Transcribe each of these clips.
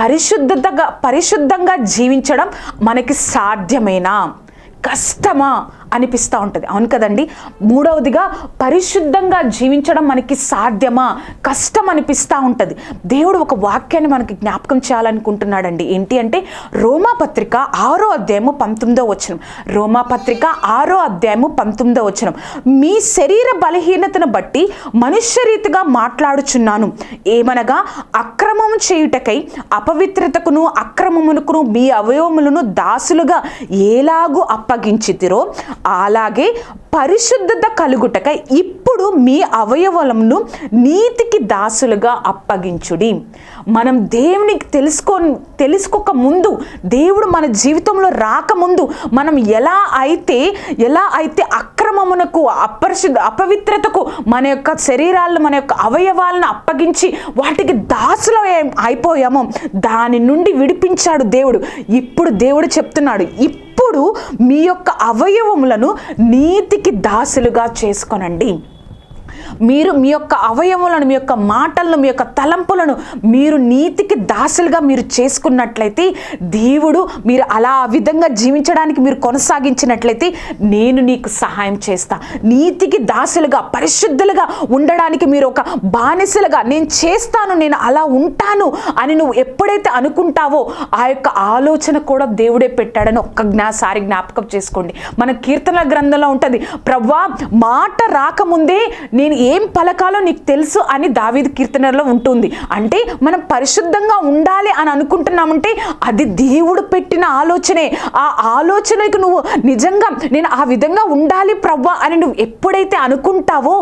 పరిశుద్ధతగా పరిశుద్ధంగా జీవించడం మనకి సాధ్యమేనా? కష్టమా? అనిపిస్తూ ఉంటుంది. అవును కదండి? మూడవదిగా పరిశుద్ధంగా జీవించడం మనకి సాధ్యమా? కష్టం అనిపిస్తూ ఉంటుంది. దేవుడు ఒక వాక్యాన్ని మనకి జ్ఞాపకం చేయాలనుకుంటున్నాడండి. ఏంటి అంటే రోమా పత్రిక ఆరో అధ్యాయము పంతొమ్మిదో వచనం. రోమా పత్రిక ఆరో అధ్యాయము పంతొమ్మిదో వచనం. మీ శరీర బలహీనతను బట్టి మనుష్య రీతిగా మాట్లాడుచున్నాను. ఏమనగా అక్రమం చేయుటకై అపవిత్రతకును అక్రమమునకును మీ అవయవములను దాసులుగా ఎలాగూ అప్పగించితిరో అలాగే పరిశుద్ధత కలుగుటకై ఇప్పుడు మీ అవయవలను నీతికి దాసులుగా అప్పగించుడి. మనం దేవునికి తెలుసుకో తెలుసుకోక ముందు దేవుడు మన జీవితంలో రాకముందు మనం ఎలా అయితే ఎలా అయితే అక్రమమునకు అపరిశుద్ధ అపవిత్రతకు మన యొక్క శరీరాలను మన యొక్క అవయవాలను అప్పగించి వాటికి దాసులు అయిపోయామో దాని నుండి విడిపించాడు దేవుడు. ఇప్పుడు దేవుడు చెప్తున్నాడు ఇప్పుడు మీ యొక్క అవయవములను నీతికి దాసులుగా చేసుకొనండి. మీరు మీ యొక్క అవయవములను మీ యొక్క మాటలను మీ యొక్క తలంపులను మీరు నీతికి దాసులుగా మీరు చేసుకున్నట్లయితే దేవుడు మీరు అలా ఆ విధంగా జీవించడానికి మీరు కొనసాగించినట్లయితే నేను నీకు సహాయం చేస్తా. నీతికి దాసులుగా పరిశుద్ధులుగా ఉండడానికి మీరు ఒక బానిసలుగా నేను చేస్తాను నేను అలా ఉంటాను అని నువ్వు ఎప్పుడైతే అనుకుంటావో ఆ యొక్క ఆలోచన కూడా దేవుడే పెట్టాడని ఒక్క జ్ఞాసారి జ్ఞాపకం చేసుకోండి. మన కీర్తన గ్రంథంలో ఉంటుంది ప్రవ్వా మాట రాకముందే నేను ఏ ఏం పలకాలో నీకు తెలుసు అని దావీదు కీర్తనలో ఉంటుంది. అంటే మనం పరిశుద్ధంగా ఉండాలి అని అనుకుంటున్నామంటే అది దేవుడు పెట్టిన ఆలోచనే. ఆ ఆలోచనకు నువ్వు నిజంగా నేను ఆ విధంగా ఉండాలి ప్రవ్వా అని నువ్వు ఎప్పుడైతే అనుకుంటావో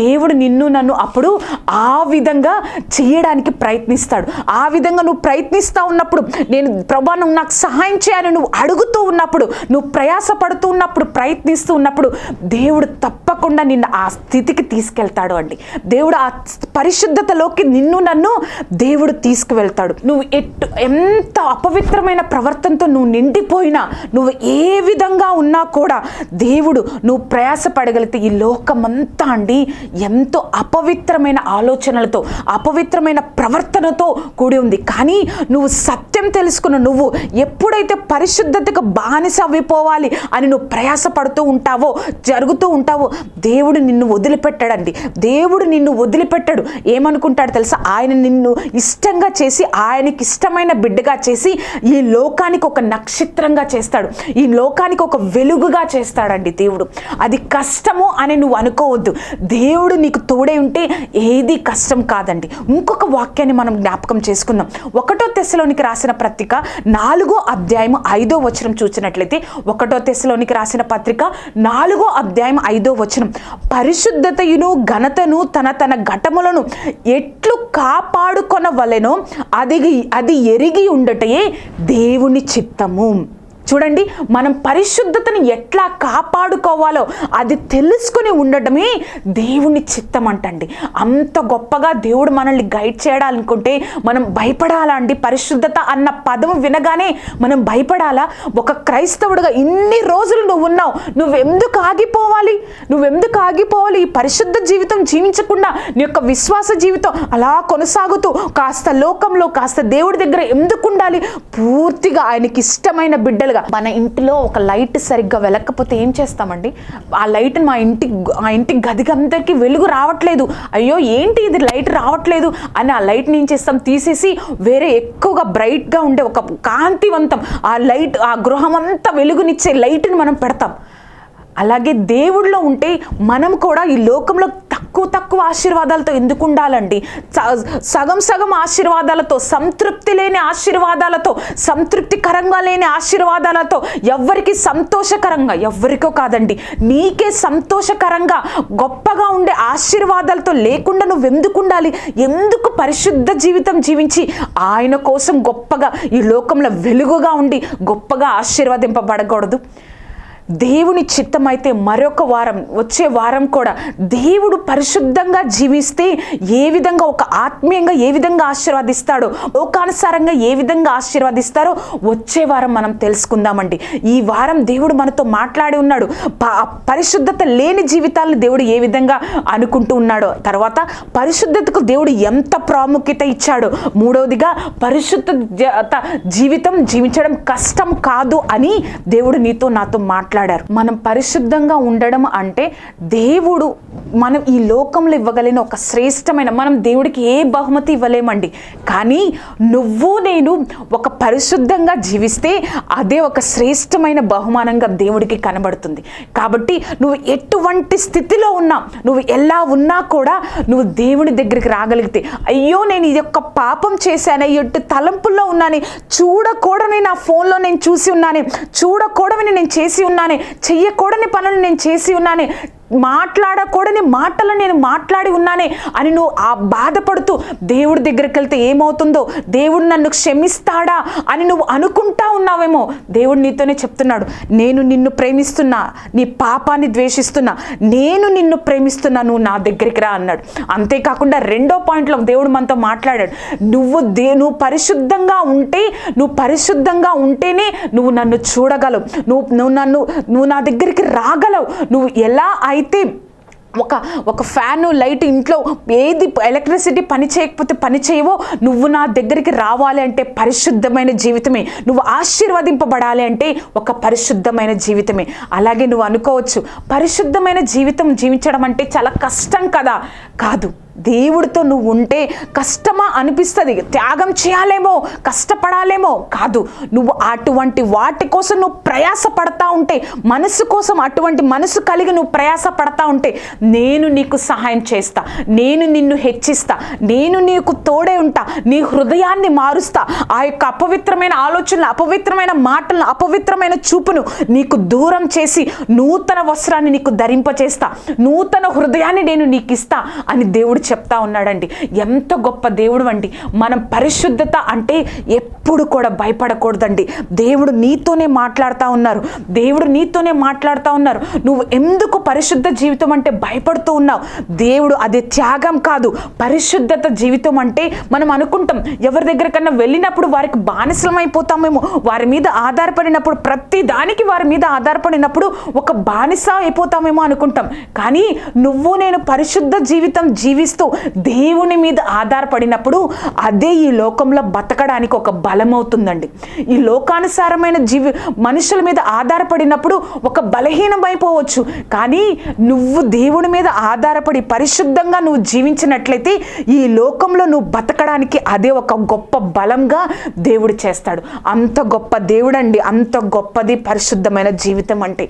దేవుడు నిన్ను నన్ను అప్పుడు ఆ విధంగా చేయడానికి ప్రయత్నిస్తాడు. ఆ విధంగా నువ్వు ప్రయత్నిస్తూ ఉన్నప్పుడు నేను ప్రభా నువ్వు నాకు సహాయం చేయాలని నువ్వు అడుగుతూ ఉన్నప్పుడు నువ్వు ప్రయాసపడుతూ ఉన్నప్పుడు ప్రయత్నిస్తూ ఉన్నప్పుడు దేవుడు తప్పకుండా నిన్ను ఆ స్థితికి తీసుకెళ్తాడు. అండి. దేవుడు ఆ పరిశుద్ధతలోకి నిన్ను నన్ను దేవుడు తీసుకువెళ్తాడు. నువ్వు ఎట్టు ఎంత అపవిత్రమైన ప్రవర్తనతో నువ్వు నిండిపోయినా నువ్వు ఏ విధంగా ఉన్నా కూడా దేవుడు నువ్వు ప్రయాసపడగలిగితే ఈ లోకమంతా అండి ఎంతో అపవిత్రమైన ఆలోచనలతో అపవిత్రమైన ప్రవర్తనతో కూడి ఉంది. కానీ నువ్వు సత్యం తెలుసుకున్న నువ్వు ఎప్పుడైతే పరిశుద్ధతకు బానిస అవ్విపోవాలి అని నువ్వు ప్రయాసపడుతూ ఉంటావో జరుగుతూ ఉంటావో దేవుడు నిన్ను వదిలిపెట్టాడండి. దేవుడు నిన్ను వదిలిపెట్టడు. ఏమనుకుంటాడు తెలుసా? ఆయన నిన్ను ఇష్టంగా చేసి ఆయనకి ఇష్టమైన బిడ్డగా చేసి ఈ లోకానికి ఒక నక్షత్రంగా చేస్తాడు. ఈ లోకానికి ఒక వెలుగుగా చేస్తాడండి దేవుడు. అది కష్టము అని నువ్వు అనుకోవద్దు. దేవుడు నీకు తోడే ఉంటే ఏది కష్టం కాదండి. ఇంకొక వాక్యాన్ని మనం జ్ఞాపకం చేసుకుందాం. ఒకటో తెశలోనికి రాసిన పత్రిక నాలుగో అధ్యాయం ఐదో వచనం చూసినట్లయితే ఒకటో తెశలోనికి రాసిన పత్రిక నాలుగో అధ్యాయం ఐదో వచనం. పరిశుద్ధతయును ఘనతను తన తన ఘటములను ఎట్లు కాపాడుకొనవలెనో అది అది ఎరిగి ఉండటయే దేవుని చిత్తము. చూడండి మనం పరిశుద్ధతను ఎట్లా కాపాడుకోవాలో అది తెలుసుకుని ఉండటమే దేవుని చిత్తం అంటండి అంత గొప్పగా దేవుడు మనల్ని గైడ్ చేయాలనుకుంటే మనం భయపడాలా అండి? పరిశుద్ధత అన్న పదం వినగానే మనం భయపడాలా? ఒక క్రైస్తవుడుగా ఇన్ని రోజులు నువ్వు ఉన్నావు నువ్వెందుకు ఆగిపోవాలి? నువ్వెందుకు ఆగిపోవాలి? ఈ పరిశుద్ధ జీవితం జీవించకుండా నీ యొక్క విశ్వాస జీవితం అలా కొనసాగుతూ కాస్త లోకంలో కాస్త దేవుడి దగ్గర ఎందుకు ఉండాలి పూర్తిగా ఆయనకి ఇష్టమైన బిడ్డలు బిడ్డలుగా మన ఇంటిలో ఒక లైట్ సరిగ్గా వెలకపోతే ఏం చేస్తామండి? ఆ లైట్ మా ఇంటి ఆ ఇంటి గదికి అందరికీ వెలుగు రావట్లేదు. అయ్యో ఏంటి ఇది లైట్ రావట్లేదు? అని ఆ లైట్ని ఏం చేస్తాం? తీసేసి వేరే ఎక్కువగా బ్రైట్గా ఉండే ఒక కాంతివంతం ఆ లైట్ ఆ గృహం అంతా వెలుగునిచ్చే లైట్ని మనం పెడతాం. అలాగే దేవుడిలో ఉంటే మనం కూడా ఈ లోకంలో తక్కువ తక్కువ ఆశీర్వాదాలతో ఎందుకు ఉండాలండి స- సగం సగం ఆశీర్వాదాలతో సంతృప్తి లేని ఆశీర్వాదాలతో సంతృప్తికరంగా లేని ఆశీర్వాదాలతో ఎవ్వరికి సంతోషకరంగా ఎవ్వరికో కాదండి. నీకే సంతోషకరంగా గొప్పగా ఉండే ఆశీర్వాదాలతో లేకుండా నువ్వు ఎందుకు ఉండాలి ఎందుకు పరిశుద్ధ జీవితం జీవించి ఆయన కోసం గొప్పగా ఈ లోకంలో వెలుగుగా ఉండి గొప్పగా ఆశీర్వదింపబడకూడదు? దేవుని చిత్తం అయితే మరొక వారం వచ్చే వారం కూడా దేవుడు పరిశుద్ధంగా జీవిస్తే ఏ విధంగా ఒక ఆత్మీయంగా ఏ విధంగా ఆశీర్వదిస్తాడో లోకానుసారంగా ఏ విధంగా ఆశీర్వదిస్తారో వచ్చే వారం మనం తెలుసుకుందామండి. ఈ వారం దేవుడు మనతో మాట్లాడి ఉన్నాడు. ప- పరిశుద్ధత లేని జీవితాలను దేవుడు ఏ విధంగా అనుకుంటూ ఉన్నాడో తర్వాత పరిశుద్ధతకు దేవుడు ఎంత ప్రాముఖ్యత ఇచ్చాడో మూడవదిగా పరిశుద్ధత జీవితం జీవించడం కష్టం కాదు అని దేవుడు నీతో నాతో మాట్లాడారు. మనం పరిశుద్ధంగా ఉండడం అంటే దేవుడు మనం ఈ లోకంలో ఇవ్వగలిగిన ఒక శ్రేష్టమైన మనం దేవుడికి ఏ బహుమతి ఇవ్వలేమండి. కానీ నువ్వు నేను ఒక పరిశుద్ధంగా జీవిస్తే అదే ఒక శ్రేష్టమైన బహుమానంగా దేవుడికి కనబడుతుంది. కాబట్టి నువ్వు ఎటువంటి స్థితిలో ఉన్నా నువ్వు ఎలా ఉన్నా కూడా నువ్వు దేవుని దగ్గరికి రాగలిగితే అయ్యో నేను ఇది యొక్క పాపం చేశాను ఎట్టు తలంపుల్లో ఉన్నాను చూడకూడని నా ఫోన్లో నేను చూసి ఉన్నాను చూడకూడని నేను చేసి ఉన్నాను చెయ్యకూడని పనులు నేను చేసి ఉన్నాను మాట్లాడకూడని మాటలు నేను మాట్లాడి ఉన్నానే అని నువ్వు ఆ బాధపడుతూ దేవుడి దగ్గరికి వెళ్తే ఏమవుతుందో? దేవుడు నన్ను క్షమిస్తాడా అని నువ్వు అనుకుంటా ఉన్నావేమో? దేవుడు నీతోనే చెప్తున్నాడు నేను నిన్ను ప్రేమిస్తున్నా నీ పాపాన్ని ద్వేషిస్తున్నా నేను నిన్ను ప్రేమిస్తున్నా నువ్వు నా దగ్గరికి రా అన్నాడు. అంతేకాకుండా రెండో పాయింట్లో దేవుడు మనతో మాట్లాడాడు నువ్వు దే నువ్వు పరిశుద్ధంగా ఉంటే నువ్వు పరిశుద్ధంగా ఉంటేనే నువ్వు నన్ను చూడగలవు. నువ్వు నువ్వు నన్ను నువ్వు నా దగ్గరికి రాగలవు. నువ్వు ఎలా అయితే ఒక ఒక ఫ్యాను లైట్ ఇంట్లో ఏది ఎలక్ట్రిసిటీ పని చేయకపోతే పని చేయవో నువ్వు నా దగ్గరికి రావాలి అంటే పరిశుద్ధమైన జీవితమే. నువ్వు ఆశీర్వదింపబడాలి అంటే ఒక పరిశుద్ధమైన జీవితమే. అలాగే నువ్వు అనుకోవచ్చు పరిశుద్ధమైన జీవితం జీవించడం అంటే చాలా కష్టం కదా. కాదు. దేవుడితో నువ్వు ఉంటే కష్టమా అనిపిస్తుంది. త్యాగం చేయాలేమో కష్టపడాలేమో కాదు. నువ్వు అటువంటి వాటి కోసం నువ్వు ప్రయాస పడతా ఉంటే మనసు కోసం అటువంటి మనసు కలిగి నువ్వు ప్రయాస పడతా ఉంటే నేను నీకు సహాయం చేస్తా. నేను నిన్ను హెచ్చిస్తా. నేను నీకు తోడే ఉంటా. నీ హృదయాన్ని మారుస్తా. ఆ యొక్క అపవిత్రమైన ఆలోచనలు అపవిత్రమైన మాటలను అపవిత్రమైన చూపును నీకు దూరం చేసి నూతన వస్త్రాన్ని నీకు ధరింపచేస్తా. నూతన హృదయాన్ని నేను నీకు ఇస్తా అని దేవుడు చెప్తా ఉన్నాడండి. ఎంత గొప్ప దేవుడు అండి. మనం పరిశుద్ధత అంటే ఎప్పుడు కూడా భయపడకూడదండి. దేవుడు నీతోనే మాట్లాడుతూ ఉన్నారు. దేవుడు నీతోనే మాట్లాడుతూ ఉన్నారు. నువ్వు ఎందుకు పరిశుద్ధ జీవితం అంటే భయపడుతూ ఉన్నావు? దేవుడు అది త్యాగం కాదు. పరిశుద్ధత జీవితం అంటే మనం అనుకుంటాం ఎవరి దగ్గరకన్నా వెళ్ళినప్పుడు వారికి బానిసలం అయిపోతామేమో. వారి మీద ఆధారపడినప్పుడు ప్రతి దానికి వారి మీద ఆధారపడినప్పుడు ఒక బానిస అయిపోతామేమో అనుకుంటాం. కానీ నువ్వు నేను పరిశుద్ధ జీవితం జీవిస్తూ దేవుని మీద ఆధారపడినప్పుడు అదే ఈ లోకంలో బతకడానికి ఒక బలం అవుతుందండి ఈ లోకానుసారమైన జీవి మనుషుల మీద ఆధారపడినప్పుడు ఒక బలహీనమైపోవచ్చు. కానీ నువ్వు దేవుని మీద ఆధారపడి పరిశుద్ధంగా నువ్వు జీవించినట్లయితే ఈ లోకంలో నువ్వు బతకడానికి అదే ఒక గొప్ప బలంగా దేవుడు చేస్తాడు. అంత గొప్ప దేవుడండి అంత గొప్పది పరిశుద్ధమైన జీవితం అంటే.